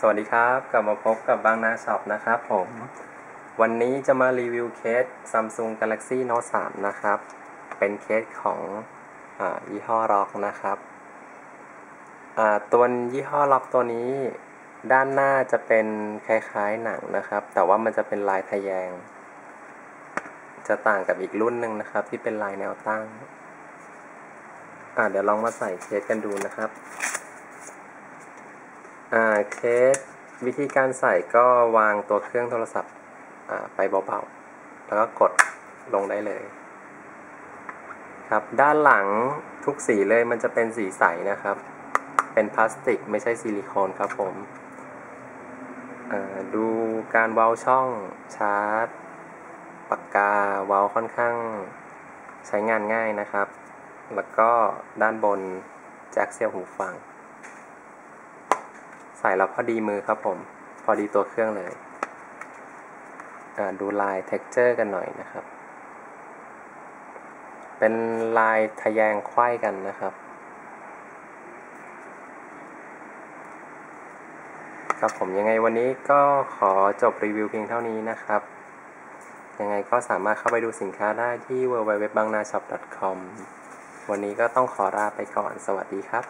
สวัสดีครับกลับมาพบกับบางนาช็อปนะครับผม วันนี้จะมารีวิวเคส Samsung Galaxy Note 3 นะครับ เป็นเคสของอยี่ห้อล็อกนะครับตัวยี่ห้อล็อกตัวนี้ ด้านหน้าจะเป็นคล้ายๆหนังนะครับ แต่ว่ามันจะเป็นลายทะแยง จะต่างกับอีกรุ่นหนึ่งนะครับ ที่เป็นลายแนวตั้งเดี๋ยวลองมาใส่เคสกันดูนะครับ เคสวิธีการใส่ก็วางตัวเครื่องโทรศัพท์ไปเบาๆ แล้วก็กดลงได้เลย ครับด้านหลังทุกสีเลยมันจะเป็นสีใสนะครับ เป็นพลาสติกไม่ใช่ซิลิโคนครับผมดูการเว้าช่องชาร์จปากกาเว้าค่อนข้างใช้งานง่ายนะครับ แล้วก็ด้านบนแจ็คเสียบหูฟัง ใส่แล้วพอดีมือครับผม พอดีตัวเครื่องเลยดูลาย texture กันหน่อยนะครับ เป็นลายทะแยงไขว้กันนะครับครับผมยังไงวันนี้ก็ขอจบรีวิวเพียงเท่านี้นะครับ ยังไงก็สามารถเข้าไปดูสินค้าได้ที่ www.bangnashop.com วันนี้ก็ต้องขอลาไปก่อน สวัสดีครับ